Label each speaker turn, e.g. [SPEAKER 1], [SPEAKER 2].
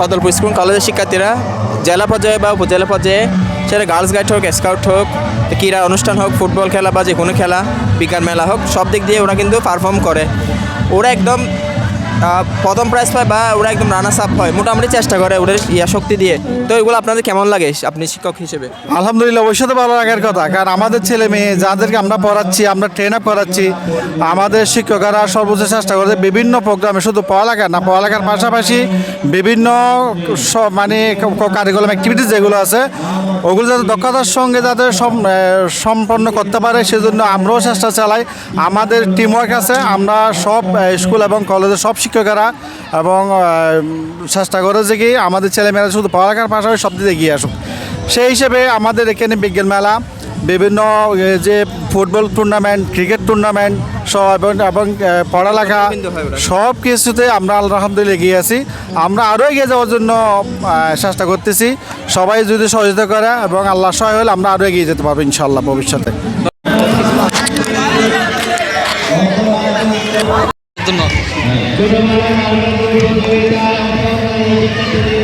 [SPEAKER 1] Kadalpur school কলেজের শিক্ষার্থীরা, জেলা পর্যায়ে বা উপজেলা পর্যায়ে, সেটা গার্লস গাইড হোক স্কাউট হোক, ক্রীড়া অনুষ্ঠান হোক, ফুটবল খেলা বা যে কোনো খেলা, বিজ্ঞান মেলা হোক, সব দিক দিয়ে ওরা কিন্তু পারফর্ম করে। ওরা একদম প্রথম প্রাইজ পায় বা ওরা একদম রানার্স আপ হয়, মোটামুটি চেষ্টা করে ওদের ইয়া শক্তি দিয়ে। তো এগুলো আপনাদের কেমন লাগে আপনি শিক্ষক হিসেবে?
[SPEAKER 2] আলহামদুলিল্লাহ, ওই সাথে ভালো লাগার কথা। কারণ আমাদের ছেলে মেয়ে, যাদেরকে আমরা পড়াচ্ছি, আমরা ট্রেন আপ করাচ্ছি, আমাদের শিক্ষকরা সর্বোচ্চ চেষ্টা করে বিভিন্ন প্রোগ্রামে শুধু পড়ালেখা না, পড়ালেখার পাশাপাশি বিভিন্ন মানে কারিকুলাম অ্যাক্টিভিটিস যেগুলো আছে, ওগুলো যাতে দক্ষতার সঙ্গে যাতে সম্পন্ন করতে পারে, সেজন্য আমরাও চেষ্টা চালাই। আমাদের টিমওয়ার্ক আছে, আমরা সব স্কুল এবং কলেজের সব শিক্ষকেরা এবং চেষ্টা করে যে কি আমাদের ছেলেমেয়েরা শুধু পড়ালেখার পাশাপাশি সব দিকে এগিয়ে আসুক। সেই হিসেবে আমাদের এখানে বিজ্ঞান মেলা বিভিন্ন যে ফুটবল টুর্নামেন্ট ক্রিকেট টুর্নামেন্ট সব এবং এবং পড়ালেখা। সব কিছুতে আমরা আলহামদুলিল্লাহ এগিয়ে আছি। আমরা আরও এগিয়ে যাওয়ার জন্য চেষ্টা করতেছি। সবাই যদি সহযোগিতা করে এবং আল্লাহ সহায় হলে আমরা আরও এগিয়ে যেতে পারব ইনশাল্লাহ ভবিষ্যতে। Terima kasih.